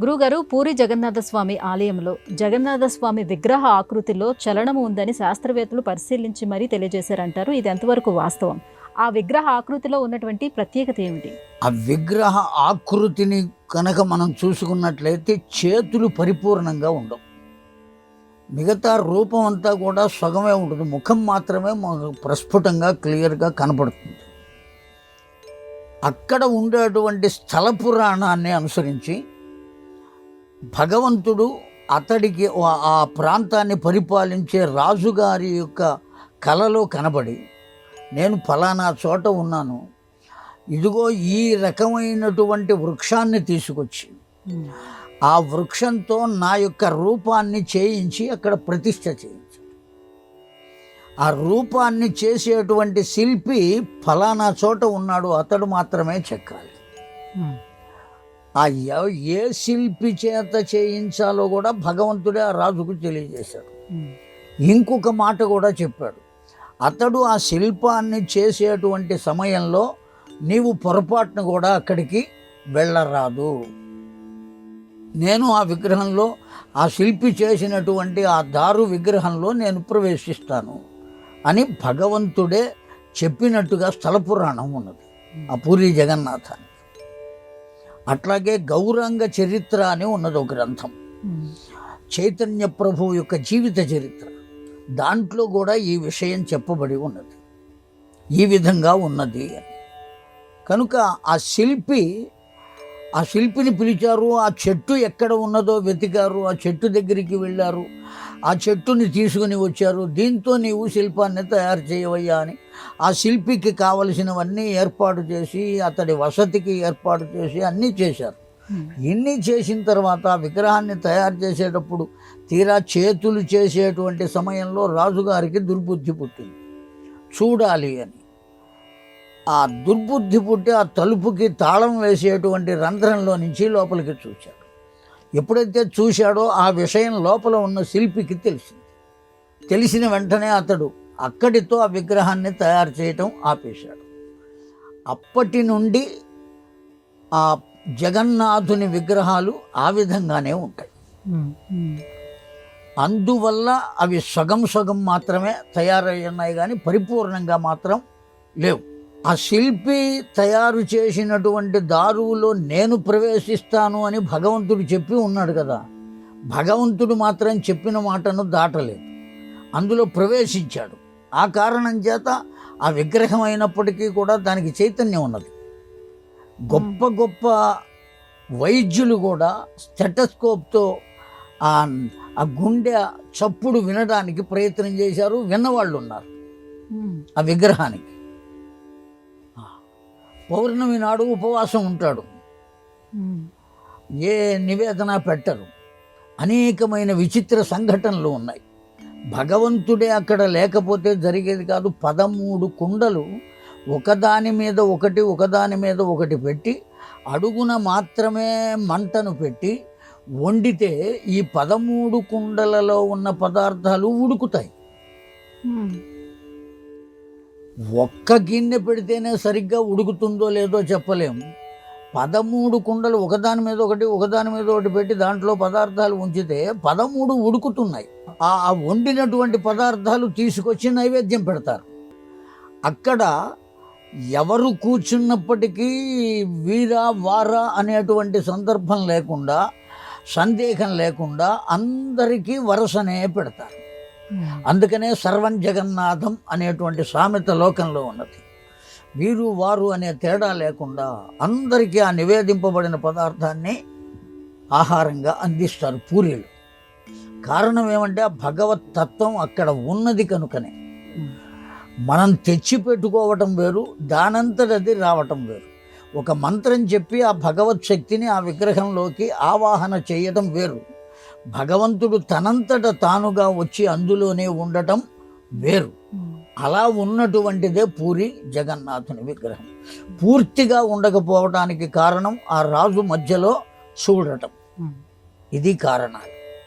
గురుగారు పూరి జగన్నాథస్వామి ఆలయంలో జగన్నాథస్వామి విగ్రహ ఆకృతిలో చలనము ఉందని శాస్త్రవేత్తలు పరిశీలించి మరీ తెలియజేశారంటారు. ఇది ఎంతవరకు వాస్తవం? ఆ విగ్రహ ఆకృతిలో ఉన్నటువంటి ప్రత్యేకత ఏమిటి? ఆ విగ్రహ ఆకృతిని కనుక మనం చూసుకున్నట్లయితే చేతులు పరిపూర్ణంగా ఉండవు. మిగతా రూపం అంతా కూడా సగమే ఉంటుంది. ముఖం మాత్రమే ప్రస్ఫుటంగా క్లియర్గా కనపడుతుంది. అక్కడ ఉండేటువంటి స్థల పురాణాన్ని అనుసరించి భగవంతుడు అతడికి ఆ- ప్రాంతాన్ని పరిపాలించే రాజుగారి యొక్క కలలో కనబడి నేను ఫలానా చోట ఉన్నాను. ఇదిగో ఈ రకమైనటువంటి వృక్షాన్ని తీసుకొచ్చి ఆ వృక్షంతో నా యొక్క రూపాన్ని చేయించి అక్కడ ప్రతిష్ట చేయించి. ఆ రూపాన్ని చేసేటువంటి శిల్పి ఫలానా చోట ఉన్నాడు అతడు మాత్రమే చెక్కాలి. ఆ ఏ శిల్పి చేత చేయించాలో కూడా భగవంతుడే ఆ రాజుకు తెలియజేశాడు. ఇంకొక మాట కూడా చెప్పాడు. అతడు ఆ శిల్పాన్ని చేసేటువంటి సమయంలో నీవు పొరపాటును కూడా అక్కడికి వెళ్ళరాదు. నేను ఆ విగ్రహంలో ఆ శిల్పి చేసినటువంటి ఆ దారు విగ్రహంలో నేను ప్రవేశిస్తాను అని భగవంతుడే చెప్పినట్టుగా స్థల పురాణం ఉన్నది. ఆ పూరి జగన్నాథాన్ని. అట్లాగే గౌరాంగ చరిత్ర అని ఉన్నది ఒక గ్రంథం. చైతన్య ప్రభు యొక్క జీవిత చరిత్ర. దాంట్లో కూడా ఈ విషయం చెప్పబడి ఉన్నది. ఈ విధంగా ఉన్నది అని. కనుక ఆ శిల్పి ఆ శిల్పిని పిలిచారు ఆ చెట్టు ఎక్కడ ఉన్నదో వెతికారు ఆ చెట్టు దగ్గరికి వెళ్ళారు. ఆ చెట్టుని తీసుకుని వచ్చారు. దీంతో నీవు శిల్పాన్ని తయారు చేయవయ్యా అని ఆ శిల్పికి కావలసినవన్నీ ఏర్పాటు చేసి అతడి వసతికి ఏర్పాటు చేసి అన్నీ చేశారు. ఇన్ని చేసిన తర్వాత ఆ విగ్రహాన్ని తయారు చేసేటప్పుడు తీరా చేతులు చేసేటువంటి సమయంలో రాజుగారికి దుర్బుద్ధి పుట్టింది. చూడాలి అని. ఆ దుర్బుద్ధి పుట్టి ఆ తలుపుకి తాళం వేసేటువంటి రంధ్రంలో నుంచి లోపలికి చూశాడు. ఎప్పుడైతే చూశాడో ఆ విషయం లోపల ఉన్న శిల్పికి తెలిసింది. తెలిసిన వెంటనే అతడు అక్కడితో ఆ విగ్రహాన్ని తయారు చేయటం ఆపేశాడు. అప్పటి నుండి ఆ జగన్నాథుని విగ్రహాలు ఆ విధంగానే ఉంటాయి. అందువల్ల అవి సగం సగం మాత్రమే తయారై ఉన్నాయి కానీ పరిపూర్ణంగా మాత్రం లేవు. ఆ శిల్పి తయారు చేసినటువంటి దారువులో నేను ప్రవేశిస్తాను అని భగవంతుడు చెప్పి ఉన్నాడు కదా. భగవంతుడు మాత్రం చెప్పిన మాటను దాటలేదు. అందులో ప్రవేశించాడు. ఆ కారణం చేత ఆ విగ్రహం అయినప్పటికీ కూడా దానికి చైతన్యం ఉన్నది. గొప్ప గొప్ప వైద్యులు కూడా స్టెటస్కోప్తో ఆ ఆ గుండె చప్పుడు వినడానికి ప్రయత్నం చేశారు విన్నవాళ్ళు ఉన్నారు. ఆ విగ్రహానికి. పౌర్ణమి నాడు ఉపవాసం ఉంటాడు. ఏ నివేదన పెట్టరు. అనేకమైన విచిత్ర సంఘటనలు ఉన్నాయి. భగవంతుడే అక్కడ లేకపోతే జరిగేది కాదు. పదమూడు కుండలు ఒకదాని మీద ఒకటి ఒకదాని మీద ఒకటి పెట్టి అడుగున మాత్రమే మంటను పెట్టి వండితే ఈ పదమూడు కుండలలో ఉన్న పదార్థాలు ఉడుకుతాయి. ఒక్క గిన్నె పెడితేనే సరిగ్గా ఉడుకుతుందో లేదో చెప్పలేము. పదమూడు కుండలు ఒకదాని మీద ఒకటి ఒకదాని మీద ఒకటి పెట్టి దాంట్లో పదార్థాలు ఉంచితే పదమూడు ఉడుకుతున్నాయి. ఆ వండినటువంటి పదార్థాలు తీసుకొచ్చి నైవేద్యం పెడతారు. అక్కడ ఎవరు కూర్చున్నప్పటికీ వీరా వారా అనేటువంటి సందర్భం లేకుండా సందేహం లేకుండా అందరికీ వరుసనే పెడతారు. అందుకనే సర్వం జగన్నాథం అనేటువంటి సామెత లోకంలో ఉన్నది. వీరు వారు అనే తేడా లేకుండా అందరికీ ఆ నివేదింపబడిన పదార్థాన్ని ఆహారంగా అందిస్తారు పూరీలు. కారణం ఏమంటే ఆ భగవత్ తత్వం అక్కడ ఉన్నది కనుకనే. మనం తెచ్చి పెట్టుకోవటం వేరు దానంతటది రావటం వేరు. ఒక మంత్రం చెప్పి ఆ భగవత్ శక్తిని ఆ విగ్రహంలోకి ఆవాహన చేయటం వేరు. భగవంతుడు తనంతట తానుగా వచ్చి అందులోనే ఉండటం వేరు. అలా ఉన్నటువంటిదే పూరి జగన్నాథుని విగ్రహం. పూర్తిగా ఉండకపోవడానికి కారణం ఆ రాజు మధ్యలో చూడటం. ఇది కారణాలు.